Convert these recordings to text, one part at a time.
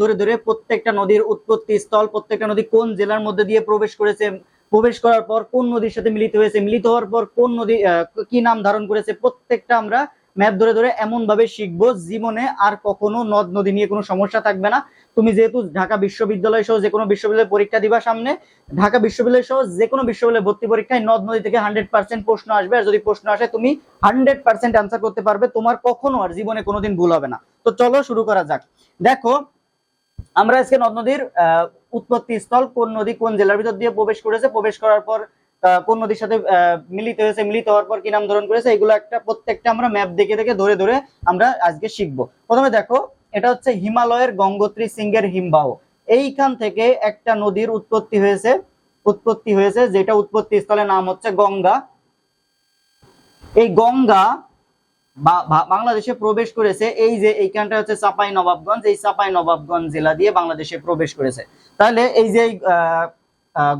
ধরে ধরে প্রত্যেকটা নদীর উৎপত্তি স্থল, প্রত্যেকটা নদী কোন জেলার মধ্যে দিয়ে প্রবেশ করেছে, প্রবেশ করার পর কোন নদীর সাথে মিলিত হয়েছে, মিলিত হওয়ার পর কোন নদী কি নাম ধারণ করেছে, প্রত্যেকটা আমরা ম্যাপ ধরে ধরে এমন ভাবে শিখব, জীবনে আর কখনো নদ নদী নিয়ে কোনো সমস্যা থাকবে না। তুমি যেহেতু ঢাকা বিশ্ববিদ্যালয় সহ যে কোনো বিশ্ববিদ্যালয়ে পরীক্ষা দিবা সামনে, ঢাকা বিশ্ববিদ্যালয় সহ যে কোনো বিশ্ববিদ্যালয়ে ভর্তি পরীক্ষায় নদ নদী থেকে হান্ড্রেড পার্সেন্ট প্রশ্ন আসবে, আর যদি প্রশ্ন আসে তুমি হান্ড্রেড পার্সেন্ট আনসার করতে পারবে, তোমার কখনো আর জীবনে কোনোদিন ভুল হবে না। তো চলো শুরু করা যাক। দেখো আমরা আজকে নদ নদীর উৎপত্তি স্থল কোন নদী কোন জেলার ভিতর দিয়ে প্রবেশ করেছে, প্রবেশ করার পর কোন নদীর সাথে মিলিত হয়েছে, মিলিত হওয়ার পর কি নাম ধারণ করেছে, এগুলো একটা প্রত্যেকটা আমরা ম্যাপ দেখে দেখে ধরে ধরে আমরা আজকে শিখব। প্রথমে দেখো, এটা হচ্ছে হিমালয়ের গঙ্গোত্রী সিংহের হিমবাহ। এইখান থেকে একটা নদীর উৎপত্তি হয়েছে উৎপত্তি হয়েছে যেটা উৎপত্তি স্থলের নাম হচ্ছে গঙ্গা। এই গঙ্গা বাংলাদেশে প্রবেশ করেছে, এই যে এইখানটা হচ্ছে চাপাই নবাবগঞ্জ, এই চাপাই নবাবগঞ্জ জেলা দিয়ে বাংলাদেশে প্রবেশ করেছে। তাহলে এই যে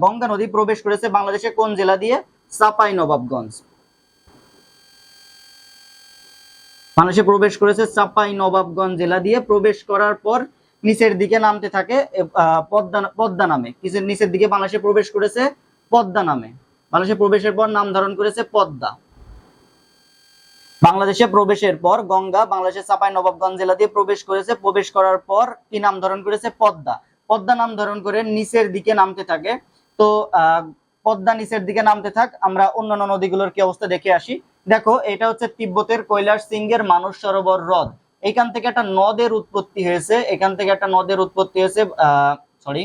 গঙ্গা নদী প্রবেশ করেছে বাংলাদেশে কোন জেলা দিয়ে? চাপাই নবাবগঞ্জ। বাংলাদেশে প্রবেশ করেছে চাপাই নবাবগঞ্জ জেলা দিয়ে, প্রবেশ করার পর নিচের দিকে নামতে থাকে পদ্মা পদ্মা নামে। নিচের দিকে বাংলাদেশে প্রবেশ করেছে পদ্মা নামে। বাংলাদেশে প্রবেশের পর নাম ধারণ করেছে পদ্মা। বাংলাদেশে প্রবেশের পর গঙ্গা বাংলাদেশের চাপাই নবাবগঞ্জ জেলা দিয়ে প্রবেশ করেছে। প্রবেশ করার পর কি নাম ধারণ করেছে? পদ্মা। পদ্মা নাম ধারণ করে নিচের দিকে নামতে থাকে। তো পদ্মা নিচের দিকে নামতে থাক, আমরা অন্যান্য নদীগুলোর কি অবস্থা দেখে আসি। দেখো, এটা হচ্ছে তিব্বতের কৈলাস সিংহের মানস সরোবর হ্রদ। এখান থেকে একটা নদের উৎপত্তি হয়েছে। এখান থেকে একটা নদের উৎপত্তি হয়েছে সরি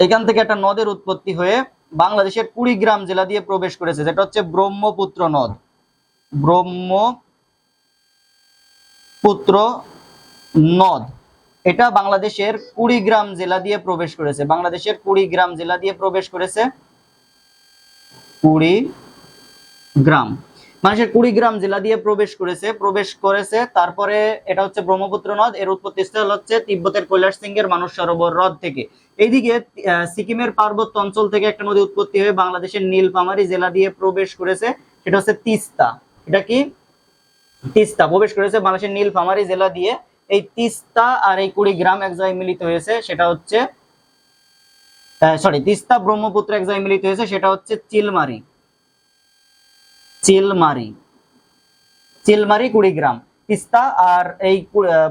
এখান থেকে একটা নদের উৎপত্তি হয়ে বাংলাদেশের কুড়িগ্রাম জেলা দিয়ে প্রবেশ করেছে, যেটা হচ্ছে ব্রহ্মপুত্র নদ। ব্রহ্মপুত্র নদ। এটা বাংলাদেশের কুড়িগ্রাম জেলা দিয়ে প্রবেশ করেছে। বাংলাদেশের কুড়িগ্রাম জেলা দিয়ে প্রবেশ করেছে কুড়িগ্রাম। মানুষের কুড়িগ্রাম জেলা দিয়ে প্রবেশ করেছে প্রবেশ করেছে, তারপরে এটা হচ্ছে ব্রহ্মপুত্র নদ। এর উৎপত্তি স্থল হচ্ছে তিব্বতের কৈলাস সিংহের মানস সরোবর হ্রদ থেকে। এইদিকে সিকিমের পার্বত্য অঞ্চল থেকে একটা নদী উৎপত্তি হয়ে বাংলাদেশের নীলফামারী জেলা দিয়ে প্রবেশ করেছে, সেটা হচ্ছে তিস্তা। এটা কি? তিস্তা। প্রবেশ করেছে বাংলাদেশের নীলফামারী জেলা দিয়ে। এই তিস্তা আর এই কুড়িগ্রাম এক জায়গায় মিলিত হয়েছে। সেটা হচ্ছে সরি তিস্তা ব্রহ্মপুত্র এক জায়গায় মিলিত হয়েছে। সেটা হচ্ছে চিলমারি। চিলমারি। চিলমারি, কুড়িগ্রাম। তিস্তা আর এই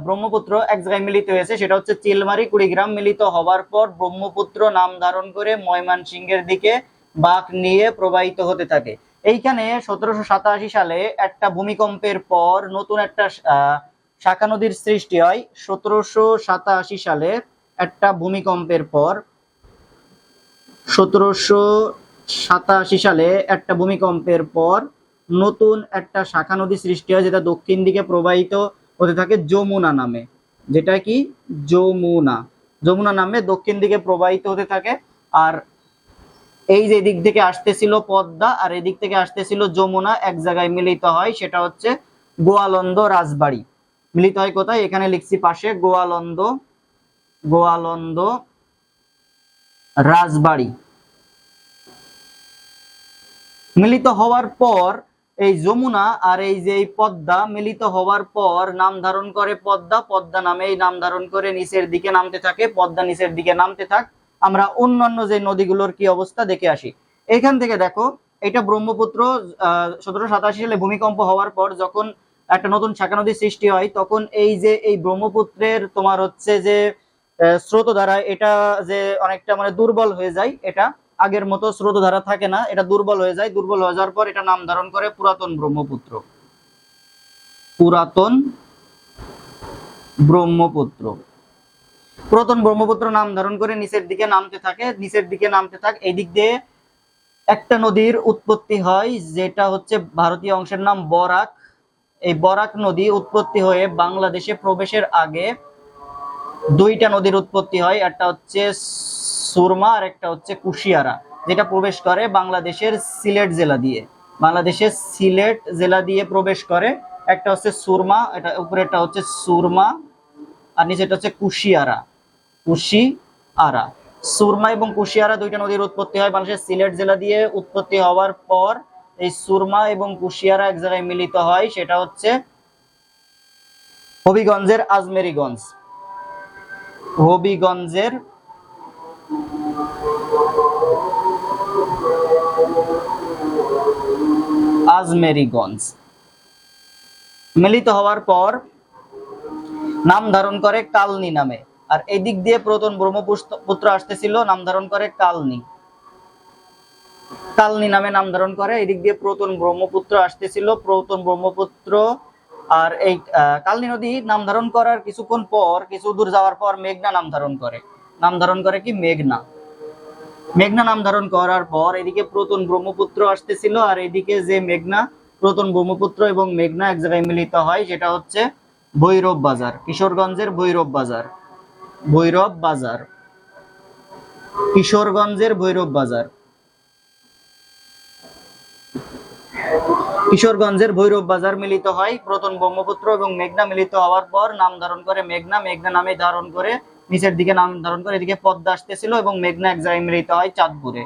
ব্রহ্মপুত্র এক জায়গায় মিলিত হয়েছে। সেটা হচ্ছে চিলমারি, কুড়িগ্রাম। মিলিত হবার পর ব্রহ্মপুত্র নাম ধারণ করে ময়মনসিংহের দিকে বাঁক নিয়ে প্রবাহিত হতে থাকে। এইখানে সতেরোশো সাতাশি সালে একটা ভূমিকম্পের পর নতুন একটা শাখা নদীর সৃষ্টি হয়। সতেরোশো সাতাশি সালে একটা ভূমিকম্পের পর সতেরোশো সাতাশি সালে একটা ভূমিকম্পের পর নতুন একটা শাখা নদী সৃষ্টি হয়, যেটা দক্ষিণ দিকে প্রবাহিত হতে থাকে যমুনা নামে। যেটা কি? যমুনা। যমুনা নামে দক্ষিণ দিকে প্রবাহিত হতে থাকে। আর এই যে দিক থেকে আসতেছিল পদ্মা আর এদিক থেকে আসতেছিল যমুনা, এক জায়গায় মিলিত হয়, সেটা হচ্ছে গোয়ালন্দ রাজবাড়ি। মিলিত হয় কোথায়? এখানে লিখছি পাশে, গোয়ালন্দ গোয়ালন্দ রাজবাড়ি। মিলিত হওয়ার পর এই যমুনা আর এই যে এই পদ্মা মিলিত হওয়ার পর নাম ধারণ করে পদ্মা পদ্মা নামে এই নাম ধারণ করে নিচের দিকে নামতে থাকে, পদ্মা নিচের দিকে নামতে থাক। আমরা অন্যান্য যে নদীগুলোর কি অবস্থা দেখে আসি। এখান থেকে দেখো এটা ব্রহ্মপুত্র সতেরো সাতাশি সালে ভূমিকম্প হওয়ার পর যখন একটা নতুন শাখা নদী সৃষ্টি হয় তখন এই যে এই ব্রহ্মপুত্রের তোমার হচ্ছে যে আহ, স্রোতধারা এটা যে অনেকটা মানে দুর্বল হয়ে যায় এটা আগের মতো স্রোতধারা থাকে না এটা দুর্বল হয়ে যায়। দুর্বল হয়ে যাওয়ার পর এটা নাম ধারণ করে পুরাতন ব্রহ্মপুত্র। পুরাতন ব্রহ্মপুত্র। পুরাতন ব্রহ্মপুত্র নাম ধারণ করে নিচের দিকে নামতে থাকে, নিচের দিকে নামতে থাক এই দিক দিয়ে একটা নদীর উৎপত্তি হয়, যেটা হচ্ছে ভারতীয় অংশের নাম বরাক। এই বরাক নদী উৎপত্তি হয়ে বাংলাদেশে প্রবেশের আগে দুইটা নদীর উৎপত্তি হয়, একটা হচ্ছে সুরমা আর একটা হচ্ছে কুশিয়ারা, যেটা প্রবেশ করে বাংলাদেশের সিলেট জেলা দিয়ে। বাংলাদেশের সিলেট জেলা দিয়ে প্রবেশ করে, একটা হচ্ছে সুরমা, এটা উপরেরটা হচ্ছে সুরমা, আর নিচেটা হচ্ছে কুশিয়ারা। কুশিয়ারা সুরমা এবং কুশিয়ারা দুইটা নদীর উৎপত্তি হয় বাংলাদেশের সিলেট জেলা দিয়ে উৎপত্তি হওয়ার পর এই সুরমা এবং কুশিয়ারা এক জায়গায় মিলিত হয়, সেটা হচ্ছে হবিগঞ্জের আজমেরিগঞ্জ। হবিগঞ্জের আজমেরিগঞ্জ। মিলিত হওয়ার পর নাম ধারণ করে কালনি নামে। আর এই দিক দিয়ে প্রথম ব্রহ্মপুত্র আসতেছিল, নাম ধারণ করে কালনি। কালনি নামে নাম ধারণ করে এদিক দিয়ে প্রতন ব্রহ্মপুত্র আসতেছিল, প্রতন ব্রহ্মপুত্র আর এই কালনী নদী নাম ধারণ করার কিছুক্ষণ পর, কিছু দূর যাওয়ার পর মেঘনা নাম ধারণ করে। নাম ধারণ করে কি? মেঘনা। মেঘনা নাম ধারণ করার পর এদিকে প্রতন ব্রহ্মপুত্র আসতেছিল আর এদিকে যে মেঘনা, প্রতন ব্রহ্মপুত্র এবং মেঘনা এক জায়গায় মিলিত হয়, সেটা হচ্ছে ভৈরব বাজার, কিশোরগঞ্জের ভৈরব বাজার। ভৈরব বাজার, কিশোরগঞ্জের ভৈরব বাজার। কিশোরগঞ্জের ভৈরব বাজার মিলিত হয় প্রথম ব্রহ্মপুত্র এবং মেঘনা মিলিত হওয়ার পর নাম ধারণ করে মেঘনা মেঘনা নামে ধারণ করে নিচের দিকে নাম ধারণ করে এদিকে পদ্মা আসতেছিল এবং মেঘনা এক জায়গায় মিলিত হয় চাঁদপুরে।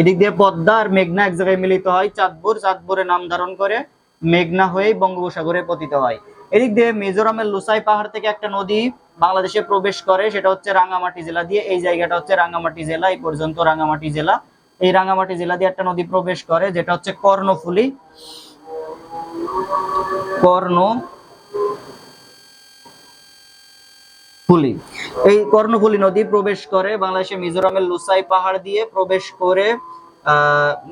এদিক দিয়ে পদ্মা আর মেঘনা এক জায়গায় মিলিত হয় চাঁদপুর। চাঁদপুরে নাম ধারণ করে মেঘনা হয়ে বঙ্গোপসাগরে পতিত হয়। এদিক দিয়ে মিজোরামের লুসাই পাহাড় থেকে একটা নদী বাংলাদেশে প্রবেশ করে, সেটা হচ্ছে রাঙ্গামাটি জেলা দিয়ে, এই জায়গাটা হচ্ছে রাঙ্গামাটি জেলা, এই পর্যন্ত রাঙ্গামাটি জেলা। এই রাঙ্গামাটি জেলা দিয়ে একটা নদী প্রবেশ করে, যেটা হচ্ছে কর্ণফুলি। কর্ণ ফুলি এই কর্ণফুলি নদী প্রবেশ করে, বাংলাদেশের মিজোরামের লুসাই পাহাড় দিয়ে প্রবেশ করে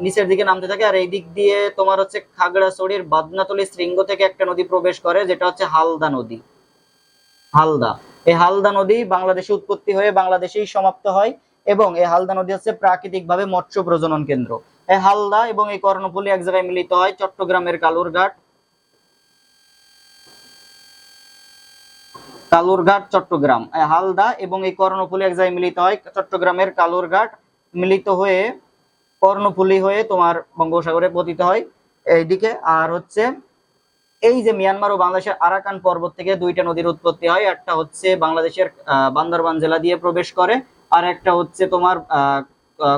নিচের দিকে নামতে থাকে আর এই দিক দিয়ে তোমার হচ্ছে খাগড়াছড়ির বাদনাতলি শৃঙ্গ থেকে একটা নদী প্রবেশ করে, যেটা হচ্ছে হালদা নদী। হালদা। এই হালদা নদী বাংলাদেশে উৎপত্তি হয়ে বাংলাদেশেই সমাপ্ত হয় এবং এই হালদা নদী হচ্ছে প্রাকৃতিকভাবে মৎস্য প্রজনন কেন্দ্র। এই হালদা এবং এই কর্ণফুলি এক জায়গায় মিলিত হয় চট্টগ্রামের কালুরঘাট। কালুরঘাট, চট্টগ্রাম। হালদা এবং এই কর্ণফুলি এক জায়গায় মিলিত হয় চট্টগ্রামের কালুরঘাট। মিলিত হয়ে কর্ণফুলী হয়ে তোমার বঙ্গোপসাগরে পতিত হয় এইদিকে। আর হচ্ছে এই যে মিয়ানমার ও বাংলাদেশের আরাকান পর্বত থেকে দুইটা নদীর উৎপত্তি হয়। একটা হচ্ছে বাংলাদেশের বান্দরবান জেলা দিয়ে প্রবেশ করে, আর একটা হচ্ছে তোমার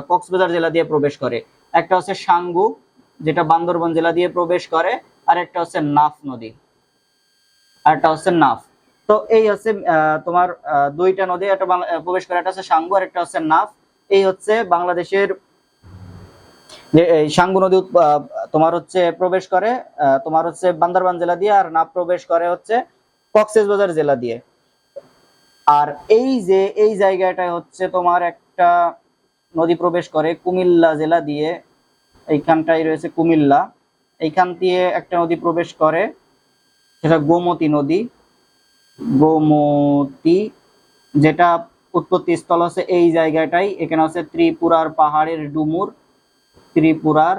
কক্সবাজার জেলা দিয়ে প্রবেশ করে। একটা হচ্ছে সাঙ্গু, যেটা বান্দরবান জেলা দিয়ে প্রবেশ করে, আর একটা হচ্ছে নাফ নদী। আর একটা হচ্ছে নাফ। তো এই হচ্ছে তোমার দুইটা নদী, একটা প্রবেশ করে, একটা হচ্ছে সাঙ্গু, আর একটা হচ্ছে নাফ। এই হচ্ছে বাংলাদেশের যে, এই সাঙ্গু নদী তোমার হচ্ছে প্রবেশ করে তোমার হচ্ছে বান্দরবান জেলা দিয়ে আর না প্রবেশ করে হচ্ছে কক্সবাজার জেলা দিয়ে। আর এই যে, এই জায়গাটায় হচ্ছে তোমার একটা নদী প্রবেশ করে কুমিল্লা জেলা দিয়ে এইখানটাই রয়েছে কুমিল্লা। এইখান দিয়ে একটা নদী প্রবেশ করে, সেটা গোমতী নদী। গোমতী, যেটা উৎপত্তি স্থল হচ্ছে এই জায়গাটাই, এখানে হচ্ছে ত্রিপুরার পাহাড়ের ডুমুর। ত্রিপুরার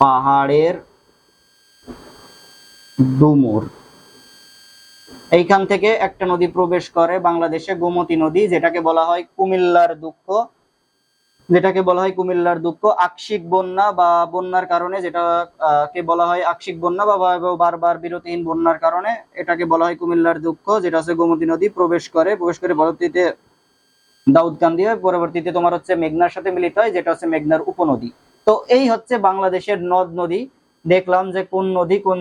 পাহাড়ের ডুমুর। এইখান থেকে একটা নদী প্রবেশ করে বাংলাদেশে গোমতী নদী যেটাকে বলা হয় কুমিল্লার দুঃখ। যেটাকে বলা হয় কুমিল্লার দুঃখ। আকস্মিক বন্যা বা বন্যার কারণে যেটা আহ, কে বলা হয় আকস্মিক বন্যা বা বারবার বিরতিহীন বন্যার কারণে এটাকে বলা হয় কুমিল্লার দুঃখ যেটা আছে গোমতী নদী প্রবেশ করে প্রবেশ করে পরবর্তীতে দাউদকান্দি হয়। পরবর্তীতে তোমার হচ্ছে মেঘনার সাথে মিলিত হয়, যেটা হচ্ছে মেঘনার উপনদী। তো এই হচ্ছে বাংলাদেশের নদ নদী। দেখলাম যে কোন নদী কোন